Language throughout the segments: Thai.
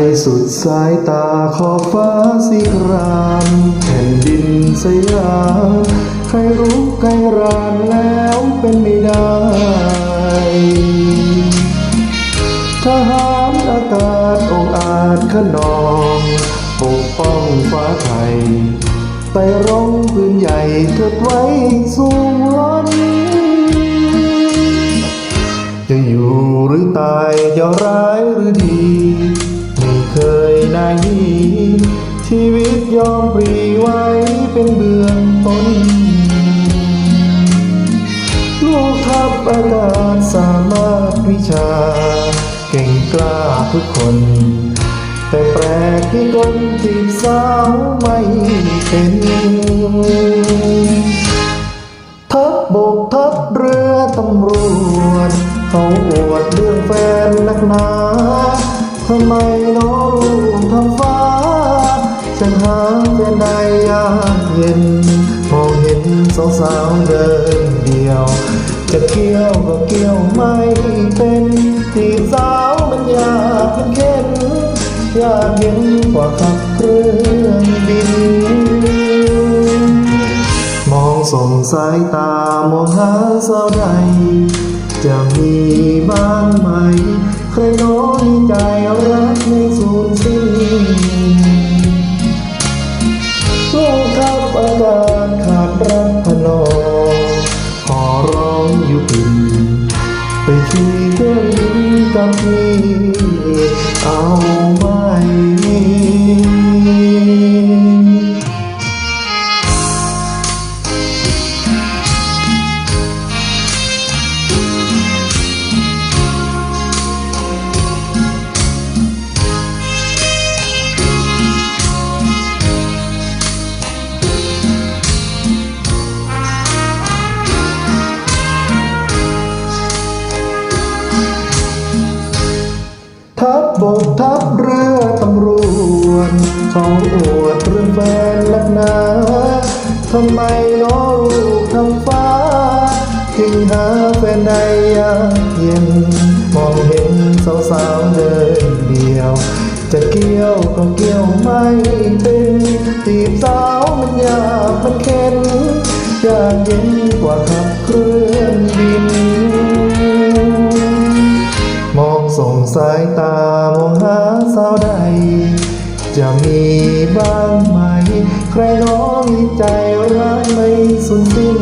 ไกลสุดสายตาขอบฟ้าสีครามแผ่นดินสยามใครรู้ใครรานแล้วเป็นไม่ได้ ทหารอากาศองอาจขนองปกป้องฟ้าไทยไต่ร้องพื้นใหญ่เถิดไว้สูงล้นจะอยู่หรือตายจะร้าย ชีวิตยอมปรีไว้เป็นเบื้องต้น ลูกทัพอากาศสามารถวิชา เก่งกล้าทุกคน แต่แปลกที่คนจีบสาวไม่เป็นทัพบกทัพเรือตำรวจ เขาอวดเรื่องแฟนนักหนาทำไมน้องลูกทำฟ้า ฉันหาแฟนได้ยากเย็น มองเห็นสาวๆเดินเดียว จะเกี่ยวก็เกี่ยวไม่เป็นจีบสาวมันยากมันเข็นยากเย็นกว่าขับเครื่องบิน มองส่งสายตามองหาสาวใด จะมีบ้างไหม ร้ จเขาอวดเรื่องแฟนลักหนาทำไมน้อลูกทำฟ้าจึงหาแฟนใดยากเย็น มองเห็นสาวๆเดินเดียว จะเกี่ยวก็เกี่ยวไม่เป็นตีบสาวมันยากมันเข็นยากเย็นกว่าขับเครื่องบิน มองส่งสายตามองหาสาวใด จะมีบ้างไหม ใครน้องมีใจรักไม่สุดสิ้น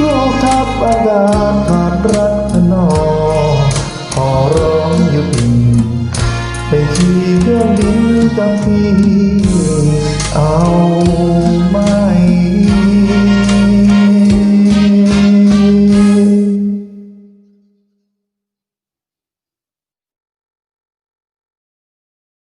ลูกทับอากาศขาดรักนอขอร้องหยุดไปขี่เครื่องบินกับพี่